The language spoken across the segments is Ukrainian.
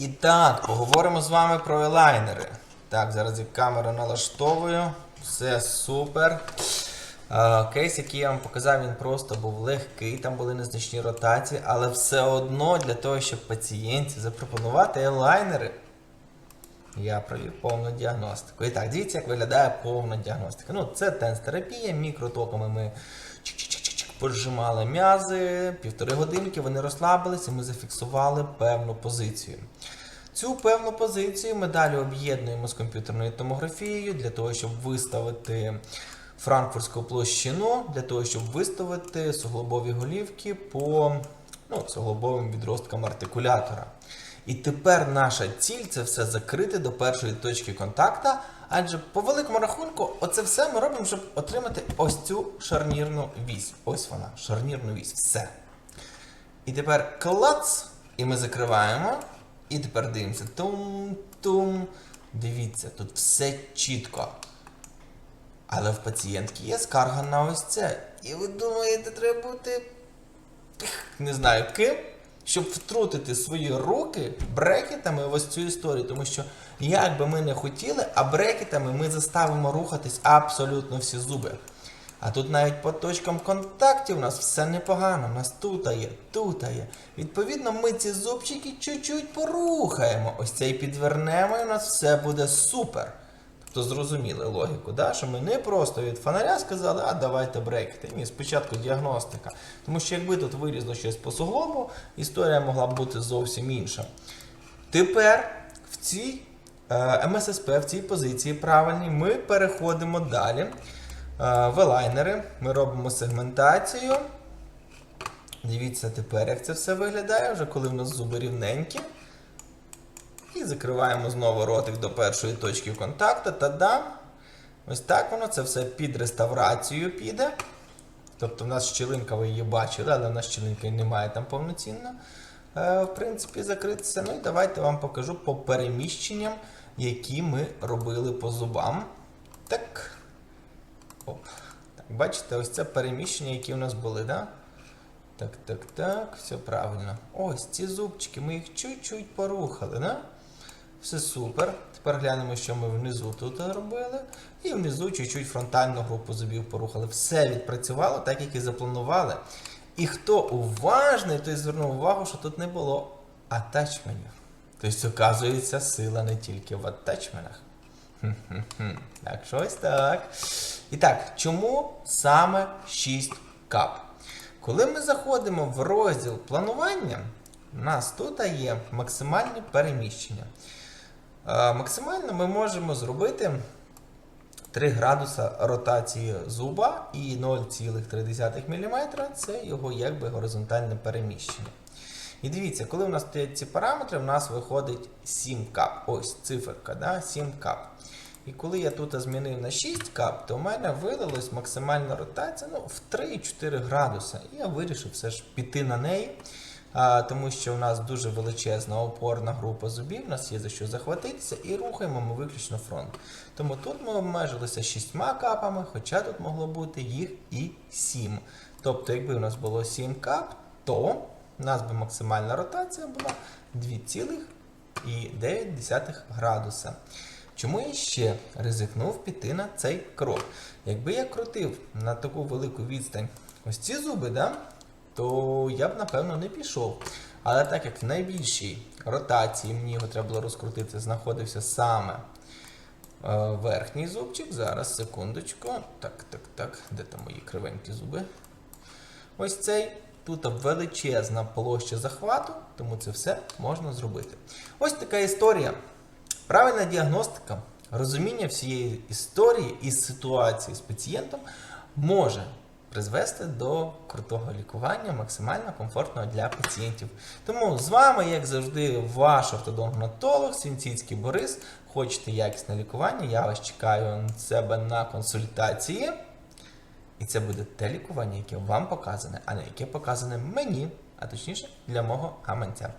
І так, поговоримо з вами про елайнери. Так, зараз я камеру налаштовую. Все супер. Е, Кейс, який я вам показав, він просто був легкий, там були незначні ротації, але все одно для того, щоб пацієнті запропонувати елайнери, я провів повну діагностику. І так, дивіться, як виглядає повна діагностика. Ну, це тенс-терапія, мікротоками ми поджимали м'язи, півтори годинки вони розслабилися, ми зафіксували певну позицію. Цю певну позицію ми далі об'єднуємо з комп'ютерною томографією для того, щоб виставити франкфуртську площину, для того, щоб виставити суглобові голівки по ну, суглобовим відросткам артикулятора. І тепер наша ціль це все закрити до першої точки контакта. Адже по великому рахунку, оце все ми робимо, щоб отримати ось цю шарнірну вісь. Ось вона, шарнірну вісь. Все. І тепер клац, і ми закриваємо. І тепер дивимося. Тум-тум. Дивіться, тут все чітко. Але в пацієнтки є скарга на ось це. І ви думаєте, треба бути не знаю ким, щоб втрутити свої руки брекетами в ось цю історію. Тому що як би ми не хотіли, а брекетами ми заставимо рухатись абсолютно всі зуби. А тут навіть по точкам контактів у нас все непогано. У нас тут є, тут є. Відповідно, ми ці зубчики чуть-чуть порухаємо. Ось цей підвернемо, і у нас все буде супер. Тобто зрозуміли логіку, да? що ми не просто від фонаря сказали, а давайте брекети. Ні, спочатку діагностика. Тому що якби тут вилізло щось по суглобу, історія могла б бути зовсім інша. Тепер в цій МССП, в цій позиції правильній, ми переходимо далі. Е, в елайнери ми робимо сегментацію. Дивіться тепер, як це все виглядає, вже коли в нас зуби рівненькі. І закриваємо знову ротик до першої точки контакту. Та-дам! Ось так воно, це все під реставрацію піде. Тобто в нас щілинка, ви її бачили, але в нас щілинки немає там повноцінно. Е, в принципі, закритися. Ну і давайте вам покажу по переміщенням, які ми робили по зубам. Так. Оп. Так, бачите, ось це переміщення, які у нас були, да? Так, так, так, все правильно. Ось ці зубчики, ми їх чуть-чуть порухали, да? Все супер. Тепер глянемо, що ми внизу тут робили. І внизу чуть-чуть фронтальну групу зубів порухали. Все відпрацювало так, як і запланували. І хто уважний, той звернув увагу, що тут не було атачменів. Тобто, оказується, сила не тільки в атачменах. Так, щось так. І так, чому саме 6 кап? Коли ми заходимо в розділ планування, у нас тут є максимальні переміщення. Е, Максимально ми можемо зробити 3 градуса ротації зуба і 0,3 мм це його якби горизонтальне переміщення. І дивіться, коли у нас стоять ці параметри, у нас виходить 7 кап. Ось циферка, да? 7 кап. І коли я тут змінив на 6 кап, то у мене вилилась максимальна ротація ну, в 3-4 градуса. І я вирішив все ж піти на неї, а, тому що у нас дуже величезна опорна група зубів, у нас є за що захватитися, і рухаємо ми виключно фронт. Тому тут ми обмежилися 6 капами, хоча тут могло бути їх і 7. Тобто, якби у нас було 7 кап, то у нас би максимальна ротація була 2,9 градуса. Чому я ще ризикнув піти на цей крок? Якби я крутив на таку велику відстань ось ці зуби, да, то я б напевно не пішов. Але так як в найбільшій ротації мені його треба було розкрутити, знаходився саме е, верхній зубчик. Зараз, секундочку. Так, так, так. Де там мої кривенькі зуби? Ось цей. Тут величезна площа захвату, тому це все можна зробити. Ось така історія. Правильна діагностика, розуміння всієї історії і ситуації з пацієнтом може призвести до крутого лікування, максимально комфортного для пацієнтів. Тому з вами, як завжди, ваш ортодонтолог Свінціцький Борис. Хочете якісне лікування? Я вас чекаю на себе на консультації. І це буде те лікування, яке вам показане, а не яке показане мені, а точніше для мого гаманця.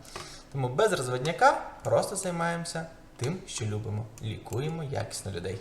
Тому без розводняка просто займаємося тим, що любимо. Лікуємо якісно людей.